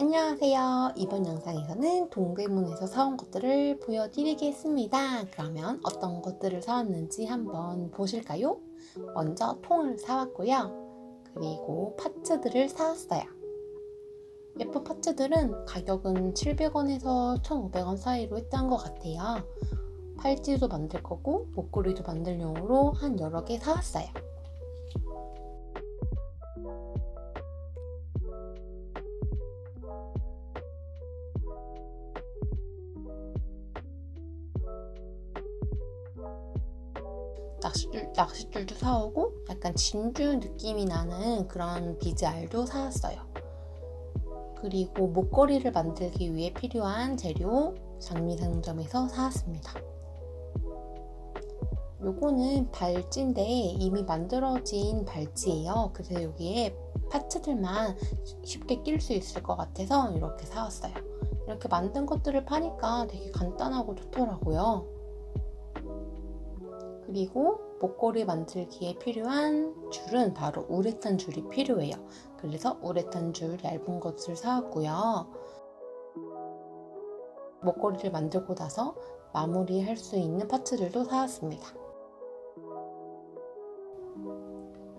안녕하세요. 이번 영상에서는 동대문에서 사온 것들을 보여드리겠습니다. 그러면 어떤 것들을 사왔는지 한번 보실까요? 먼저 통을 사왔고요. 그리고 파츠들을 사왔어요. 예쁜 파츠들은 가격은 700원에서 1,500원 사이로 했던 것 같아요. 팔찌도 만들 거고 목걸이도 만들 용으로 한 여러 개 사왔어요. 낚싯줄, 낚싯줄도 사오고 약간 진주 느낌이 나는 그런 비즈알도 사왔어요. 그리고 목걸이를 만들기 위해 필요한 재료 장미 상점에서 사왔습니다. 요거는 발찌인데 이미 만들어진 발찌예요. 그래서 여기에 파츠들만 쉽게 낄 수 있을 것 같아서 이렇게 사왔어요. 이렇게 만든 것들을 파니까 되게 간단하고 좋더라고요. 그리고 목걸이 만들기에 필요한 줄은 바로 우레탄 줄이 필요해요. 그래서 우레탄 줄 얇은 것을 사왔고요. 목걸이를 만들고 나서 마무리할 수 있는 파츠들도 사왔습니다.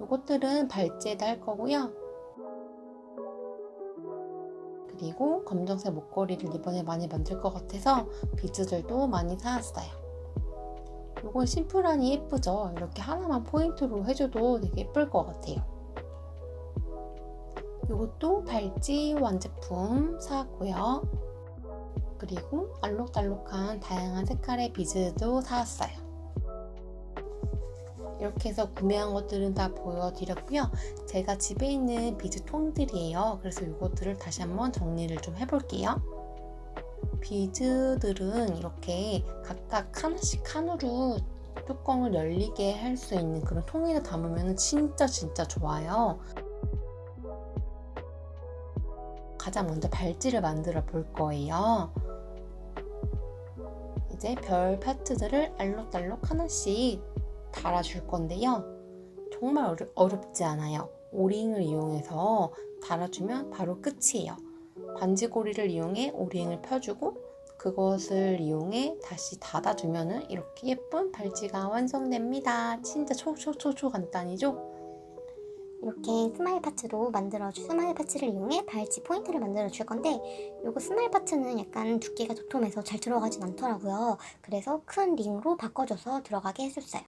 이것들은 발찌에다 할 거고요. 그리고 검정색 목걸이를 이번에 많이 만들 것 같아서 비즈들도 많이 사왔어요. 이건 심플하니 예쁘죠? 이렇게 하나만 포인트로 해줘도 되게 예쁠 것 같아요. 이것도 발찌 완제품 사왔고요. 그리고 알록달록한 다양한 색깔의 비즈도 사왔어요. 이렇게 해서 구매한 것들은 다 보여드렸고요. 제가 집에 있는 비즈 통들이에요. 그래서 이것들을 다시 한번 정리를 좀 해볼게요. 비즈들은 이렇게 각각 하나씩 칸으로 뚜껑을 열리게 할 수 있는 그런 통에다 담으면 진짜 진짜 좋아요. 가장 먼저 발찌를 만들어 볼 거예요. 이제 별 파츠들을 알록달록 하나씩 달아줄 건데요. 정말 어렵, 어렵지 않아요. 오링을 이용해서 달아주면 바로 끝이에요. 반지고리를 이용해 오링을 펴주고 그것을 이용해 다시 닫아주면 이렇게 예쁜 발찌가 완성됩니다. 진짜 초초초초 간단이죠? 이렇게 스마일 파츠로 만들어 줄 스마일 파츠를 이용해 발찌 포인트를 만들어 줄 건데 요거 스마일 파츠는 약간 두께가 도톰해서 잘 들어가진 않더라고요. 그래서 큰 링으로 바꿔줘서 들어가게 해줬어요.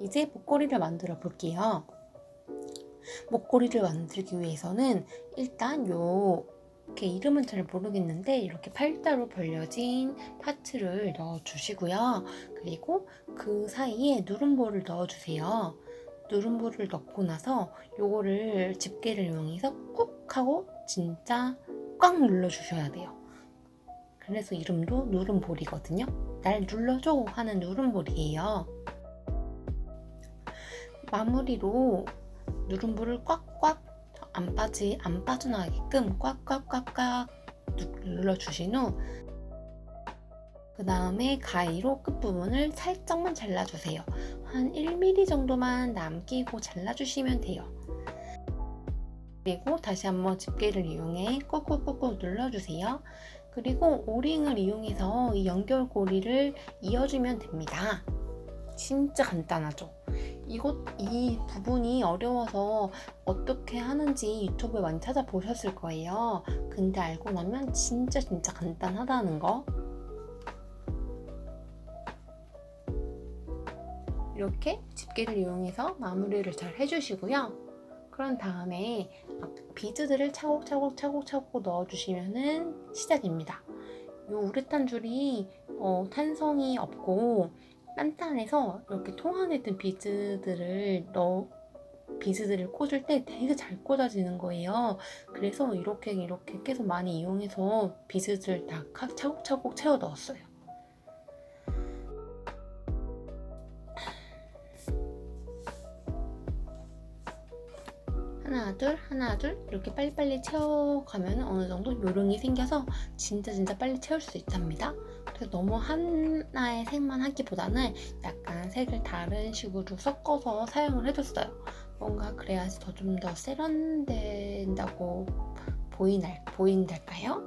이제 목걸이를 만들어 볼게요. 목걸이를 만들기 위해서는 일단 요 이렇게 이름은 잘 모르겠는데 이렇게 팔다로 벌려진 파츠를 넣어 주시고요. 그리고 그 사이에 누름볼을 넣어 주세요. 누름볼을 넣고 나서 요거를 집게를 이용해서 꾹 하고 진짜 꽉 눌러 주셔야 돼요. 그래서 이름도 누름볼이거든요. 날 눌러줘 하는 누름볼이에요. 마무리로 누름볼을 꽉꽉 안 빠지 안 빠져나가게끔 꽉꽉꽉꽉 눌러주신 후 그 다음에 가위로 끝부분을 살짝만 잘라주세요. 한 1mm 정도만 남기고 잘라주시면 돼요. 그리고 다시 한번 집게를 이용해 꾹꾹꾹꾹 눌러주세요. 그리고 오링을 이용해서 이 연결고리를 이어주면 됩니다. 진짜 간단하죠? 이것, 이 부분이 어려워서 어떻게 하는지 유튜브에 많이 찾아보셨을 거예요. 근데 알고 나면 진짜 진짜 간단하다는 거. 이렇게 집게를 이용해서 마무리를 잘 해주시고요. 그런 다음에 비즈들을 차곡차곡 차곡차곡 넣어주시면 시작입니다. 이 우레탄 줄이 어, 탄성이 없고 단단해서 이렇게 통 안에 든 비즈들을 넣 비즈들을 꽂을 때 되게 잘 꽂아지는 거예요. 그래서 이렇게 이렇게 계속 많이 이용해서 비즈들 다 차곡차곡 채워 넣었어요. 하나 둘 하나 둘 이렇게 빨리빨리 채워가면 어느 정도 요령이 생겨서 진짜 진짜 빨리 채울 수 있답니다. 그래서 너무 하나의 색만 하기보다는 약간 색을 다른 식으로 섞어서 사용을 해줬어요. 뭔가 그래야지 더 좀 더 세련된다고 보이날 보인달까요?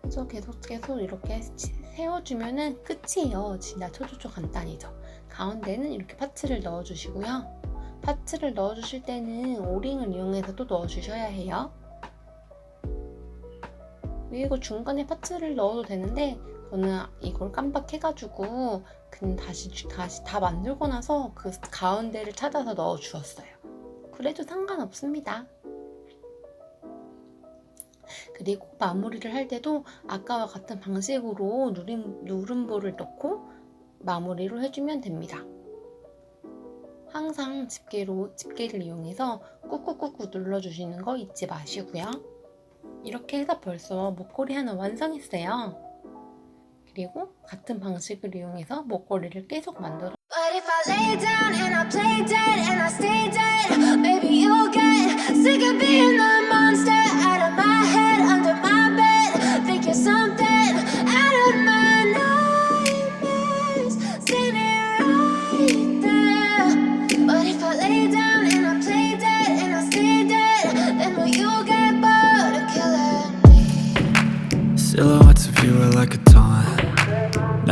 그래서 계속 계속 이렇게 치- 세워주면은 끝이에요. 진짜 초초초 간단이죠. 가운데는 이렇게 파츠를 넣어주시고요. 파츠를 넣어주실 때는 오링을 이용해서 또 넣어주셔야 해요. 그리고 중간에 파츠를 넣어도 되는데 저는 이걸 깜빡해가지고 그냥 다시 주- 다시 다 만들고 나서 그 가운데를 찾아서 넣어 주었어요. 그래도 상관없습니다. 그리고 마무리를 할 때도 아까와 같은 방식으로 누름, 누름볼을 넣고 마무리로 해주면 됩니다. 항상 집게로, 집게를 이용해서 꾹꾹꾹꾹 눌러주시는 거 잊지 마시고요. 이렇게 해서 벌써 목걸이 하나 완성했어요. 그리고 같은 방식을 이용해서 목걸이를 계속 만들어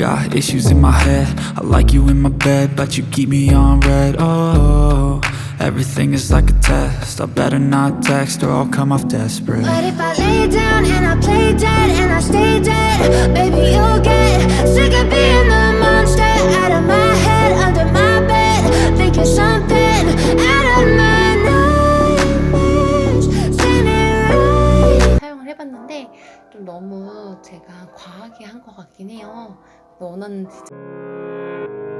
I got issues in my head. I like you in my bed, but you keep me on red. Oh, everything is like a test. I better not text or I'll come off desperate. But if I lay down and I play dead and I stay dead, baby, you'll get sick of being the monster out of my head, under my bed. Think you're something out of my nightmares, standing right. 사용을 해봤는데 좀 너무 제가 과하게 한 것 같긴 해요. 원하는 디자인